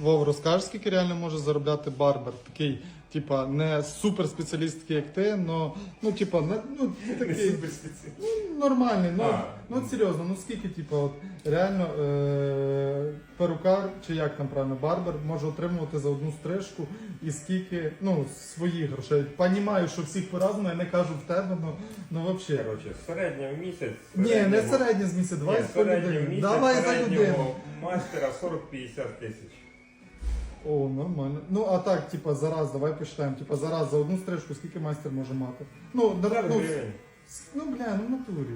Вов, розкажеш, скільки реально може заробляти барбер? Такий, типа, не супер спеціаліст, такий, як ти, но, ну, типа, не, ну, такий, суперспеціаліст. ну, нормальний, ну, А. ну, от серйозно, ну скільки, типа, от, реально, е- перукар, чи як там правильно, барбер може отримувати за одну стрижку і скільки, ну, своїх грошей. Понімаю, що всіх по-разному, я не кажу в тебе, ну, ну, взагалі. Коротше, середньо в місяць. Ні, не середнє з місяця, давай в людині. місяць, Давай за середнього людину. Мастера 40-50 тисяч. О, нормально. Ну, а так, типа, зараз, давай посчитаємо. Типа, зараз за одну стрижку скільки майстер може мати? Ну, Так, ну, гривень. с- ну бля, ну в натурі.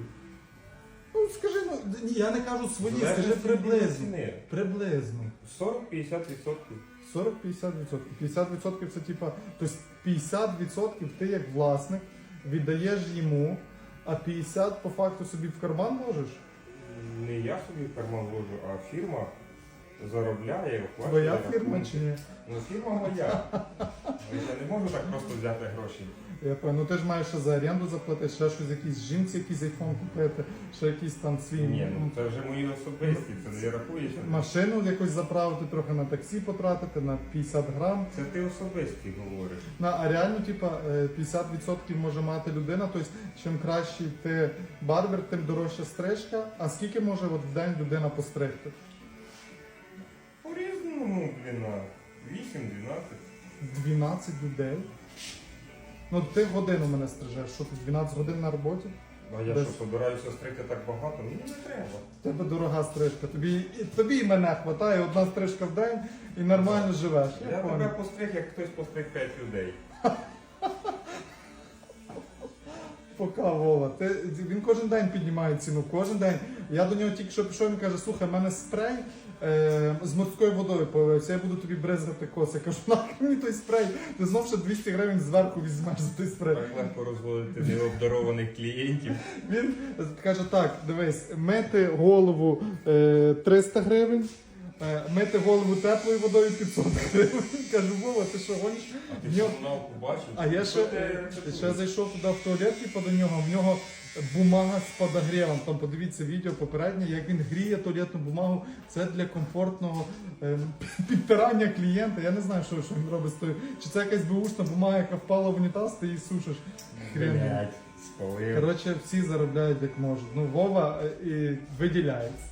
Ну, скажи, ну, ні, я не кажу свої, скажи від приблизно. ціни. Приблизно. 40-50 відсотків. 40-50%. 50% це типа, тобто 50% ти як власник віддаєш йому, а 50% по факту собі в карман можеш. Не я собі в карман ложу, а фірма заробляє, оплачує. Твоя фірма чи ні? Ну, фірма моя. Я не можу так просто взяти гроші. Я пам'ятаю, ну ти ж маєш ще за оренду заплатити, ще щось якійсь жінці, якийсь айфон купити, ще якийсь там свій Ні, ну це вже мої особисті, це не рахується. машину якось заправити, трохи на таксі потратити на 50 грам. Це ти особисті говориш. На, а реально, типа, е, 50% може мати людина, тобто чим кращий ти барбер, тим дорожча стрижка. А скільки може от в день людина постригти? По-різному, на 8-12. 12 людей. Ну ти годину мене стрижеш, що ти 12 годин на роботі? А я Без- що, собираюся стригти так багато? Мені не треба. В Тебе дорога стрижка. Тобі і тобі і мене хватає, одна стрижка в день і нормально живеш. Я, Я понял. тебе постриг, як хтось постриг 5 людей. Пока Вова. Ти, він кожен день піднімає ціну, кожен день. Я до нього тільки що пішов, він каже, слухай, в мене спрей е, з морською водою появився, я буду тобі бризгати коси. Я кажу, нахай мені той спрей, ти знов ще 200 гривень зверху візьмеш за той спрей. Так легко розводити необдарованих клієнтів. Він каже, так, дивись, мити голову е, 300 гривень, мити голову теплою водою 500 гривень. Кажу, Вова, ти що гониш? А ти що нього- А я Що ще, ти е, ще зайшов туди в туалет, типу, до нього, в нього бумага з подогрівом. Там подивіться відео попереднє, як він гріє туалетну бумагу. Це для комфортного е, підтирання клієнта. Я не знаю, що, що він робить з тою. Чи це якась беушна бумага, яка впала в унітаз, ти її сушиш. Хрен. Блять. Коротше, всі заробляють як можуть. Ну, Вова е, і виділяється.